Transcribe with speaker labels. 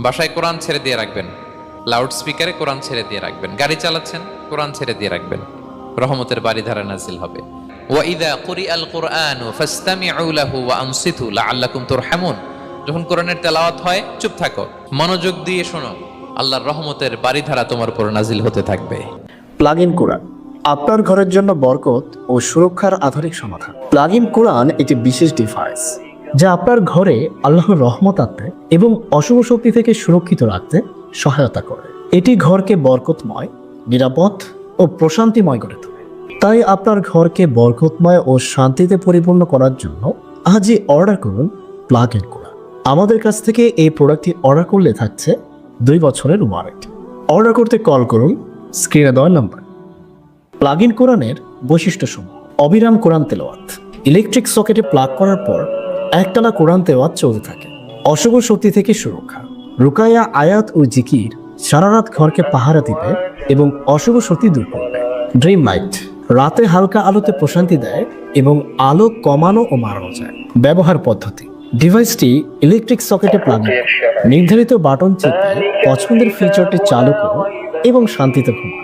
Speaker 1: বাসায় কোরআন ছেড়ে দিয়ে রাখবেন। লাউড স্পিকারে কোরআন ছেড়ে দিয়ে রাখবেন। গাড়ি চালাচ্ছেন, কোরআন ছেড়ে দিয়ে রাখবেন। রহমতের বাড়ি ধারা নাজিল হবে। ওয়াইদা কুরি আল কোরআন ফাস্তামিউ লাহু ওয়া আনসিতু লাআল্লাকুম তুরহামুন। যখন কোরআনের তেলাওয়াত হয়, চুপ থাকো। মনোযোগ দিয়ে শোনো। আল্লাহর রহমতের বাড়ি ধারা তোমার উপর নাজিল হতে থাকবে।
Speaker 2: প্লাগ ইন কোরআন আপনার ঘরের জন্য বরকত ও সুরক্ষার আধুনিক সমাধান। প্লাগ ইন কোরআন একটি বিশেষ ডিভাইস যা আপনার ঘরে আল্লাহর রহমত আনতে এবং অশুভ শক্তি থেকে সুরক্ষিত রাখতে সহায়তা করে। এটি ঘরকে বরকতময়, নিরাপদ ও প্রশান্তিময় করে তোলে। তাই আপনার ঘরকে বরকতময় ও শান্তিতে পরিপূর্ণ করার জন্য আজই অর্ডার করুন প্লাগ ইন কোরআন আমাদের কাছ থেকে এই প্রোডাক্টটি অর্ডার করলে থাকছে দুই বছরের ওয়ারেন্টি। অর্ডার করতে কল করুন, স্ক্রিনে দেওয়ার নাম্বার। প্লাগ ইন কোরআনের বৈশিষ্ট্যসমূহ। অবিরাম কোরআন তেলাওয়াত। ইলেকট্রিক সকেটে প্লাগ করার পর একটানা কোরআন তেলাওয়াত চলতে থাকে। অশুভ শক্তি থেকে সুরক্ষা। রুকায়া আয়াত ও জিকির সারারাত ঘরকে পাহারা দিবে এবং অশুভ শক্তি দূর করবে। ড্রিম লাইট রাতে হালকা আলোতে প্রশান্তি দেয় এবং আলো কমানো ও মারানো যায়। ব্যবহার পদ্ধতি। ডিভাইসটি ইলেকট্রিক সকেটে প্লাগ নির্ধারিত বাটন চেপে পছন্দের ফিচারটি চালু করুন এবং শান্তিতে ঘুমান